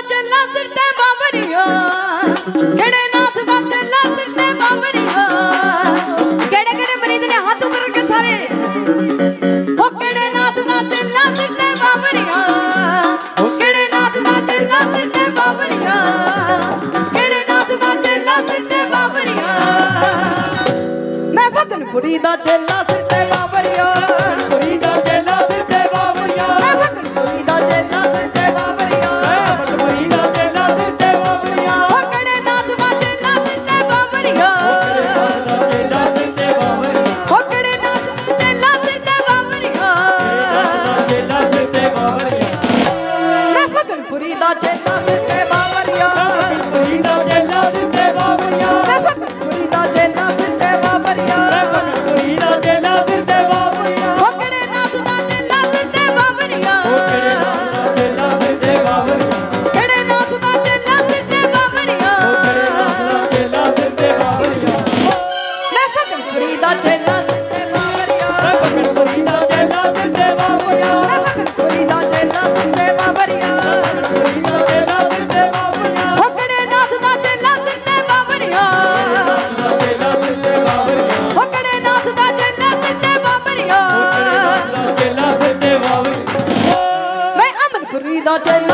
ਦਾ ਚੱਲਾ ਸਿਰ ਤੇ ਬਾਬਰੀਓ ਕਿਹੜੇ ਨਾਥ ਦਾ ਚੱਲਾ ਸਿਰ ਤੇ ਬਾਬਰੀਓ ਕਿਹੜੇ ਕਿਹੜੇ ਮਰੀਦ ਨੇ ਹੱਥ ਉੱਪਰ ਕੇ ਸਾਰੇ? ਉਹ ਕਿਹੜੇ ਨਾਥ ਦਾ ਚੱਲਾ ਸਿਰ ਤੇ ਬਾਬਰੀਓ ਉਹ ਕਿਹੜੇ ਨਾਥ ਦਾ ਚੱਲਾ ਸਿਰ ਤੇ ਬਾਬਰੀਓ ਕਿਹੜੇ ਨਾਥ ਦਾ ਚੱਲਾ ਸਿਰ ਤੇ ਬਾਬਰੀਓ ਮੈਂ ਭਗਨਪੁਰੀ ਦਾ ਚੱਲਾ ਸਿਰ ਤੇ ਬਾਬਰੀਓ ਪੁਰੀ ਦਾ ਚੱਲਾ ਸਿਰ ਤੇ ਬਾਬਰੀਓ ਮੈਂ ਭਗਨਪੁਰੀ ਦਾ ਚੱਲਾ ਸਿਰ ਤੇ বাজে না not enough.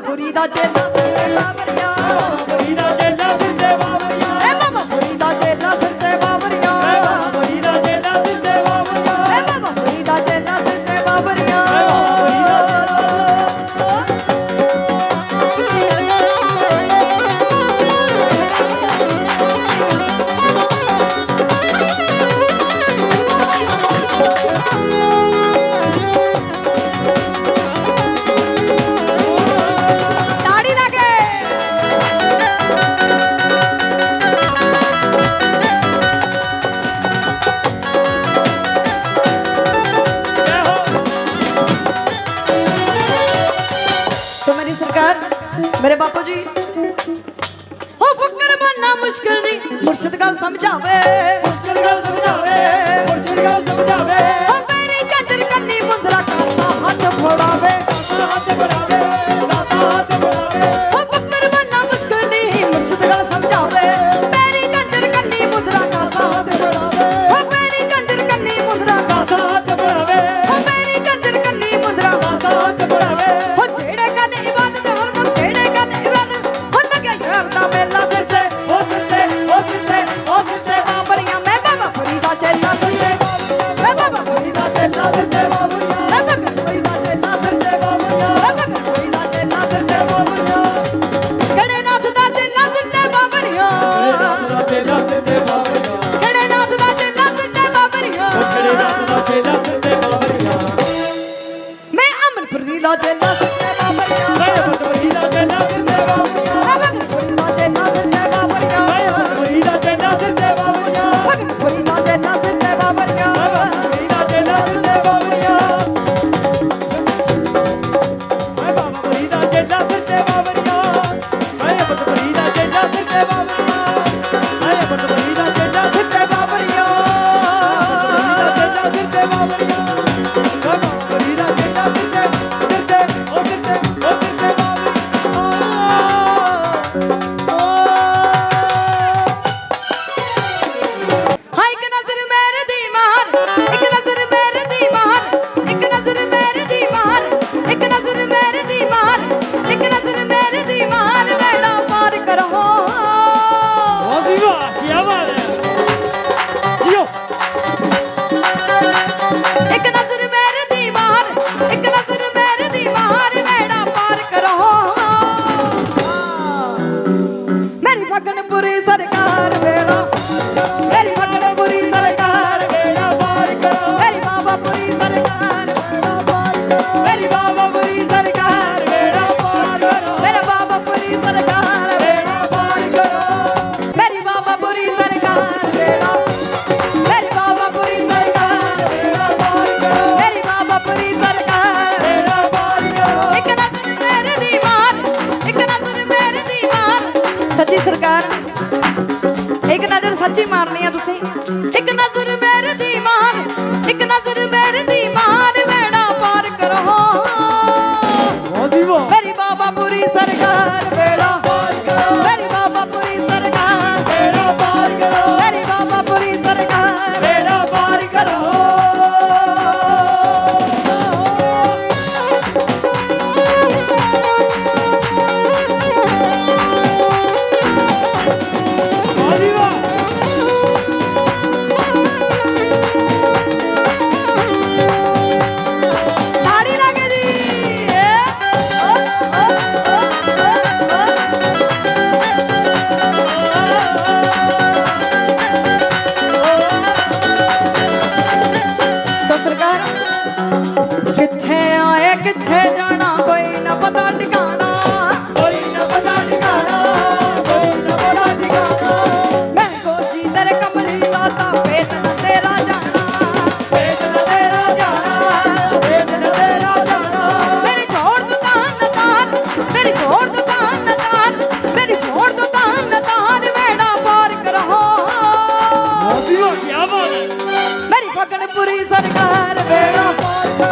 ਬੁਰੀ ਦਾ ਚੇਲਾ ਸੱਲਾ ਮਰਿਆ ਬੁਰੀ ਦਾ ਨਮਸਕਾਰ ਮੇਰੇ ਬਾਪੂ ਜੀ। ਹੋ ਫਕਰ ਮੰਨਾ ਮੁਸ਼ਕਲ ਨਹੀਂ। ਮੁਰਸ਼ਿਦ ਗੱਲ ਸਮਝਾਵੇ। ਮੁਰਸ਼ਿਦ ਗੱਲ ਸਮਝਾਵੇ। ਮੁਰਸ਼ਿਦ ਗੱਲ ਸਮਝਾਵੇ। ਹੋ ਮੇਰੇ ਚੰਦਰ ਕੰਨੀ ਮੁੰਦਰਾ ਕਾਸਾ ਹੱਥ ਫੜਾਵੇ। ਕਾਸਾ ਹੱਥ ਫੜਾਵੇ। ਕਾਸਾ ਹੱਥ ਫੜਾਵੇ। ਸੱਚੀ ਮਾਰਨੀ ਆ सरकार बेड़ा पासा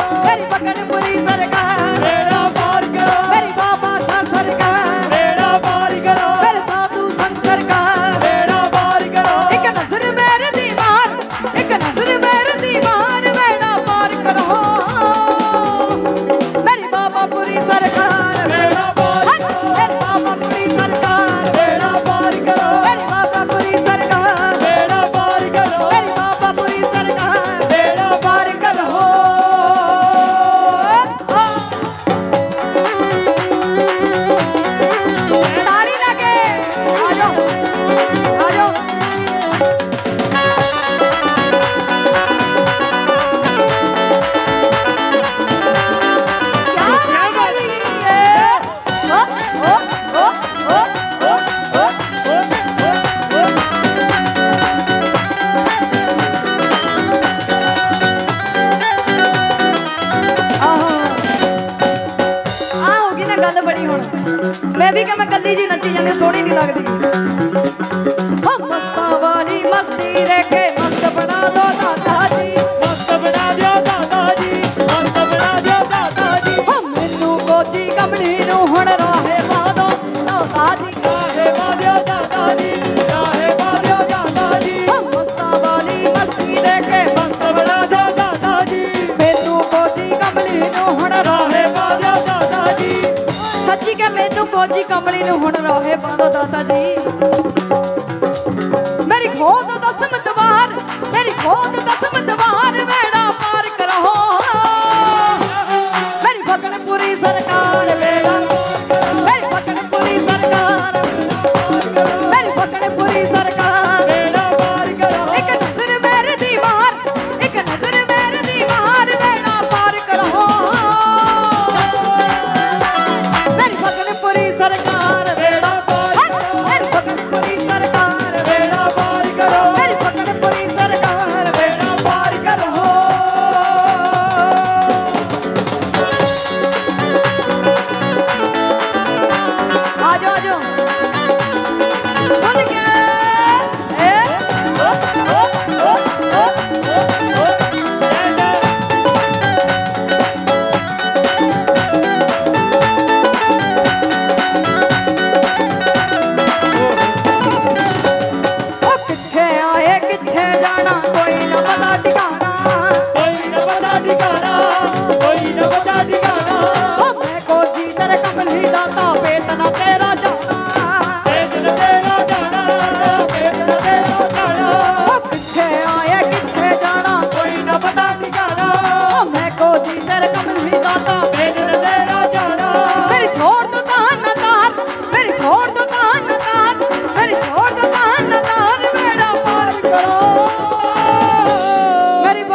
ਨਾਲ ਗੱਲ ਬਣੀ ਹੁਣ। ਮੈਂ ਵੀ ਕਿ ਕੱਲੀ ਜੀ ਨੱਚੀ ਜਾਂਦੀ, ਸੋਹਣੀ ਨਹੀਂ ਲੱਗਦੀ। ਹੋ, ਮਸਤਾ ਵਾਲੀ ਮਸਤੀ ਰਹਿ ਮਸਤ ਬਣਾ ਦੋ ਦਾਤਾ। ਕੰਬਲੀ ਨੂੰ ਹੁਣ ਰੋਹੇ ਬੰਦੋ ਦਾਤਾ ਜੀ। ਮੇਰੀ ਖੋਦ ਦਸਮ ਦਵਾਰ ਮੇਰੀ ਖੋਦ ਦਸਮ ਦਵਾਰ ਵੇੜਾ ਪਾਰ ਕਰੋ ਮੇਰੀ ਫਕਣ ਪੂਰੀ ਸਰ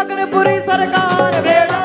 ਗਗਨਪੁਰੀ ਸਰਕਾਰ ਵੇੜਾ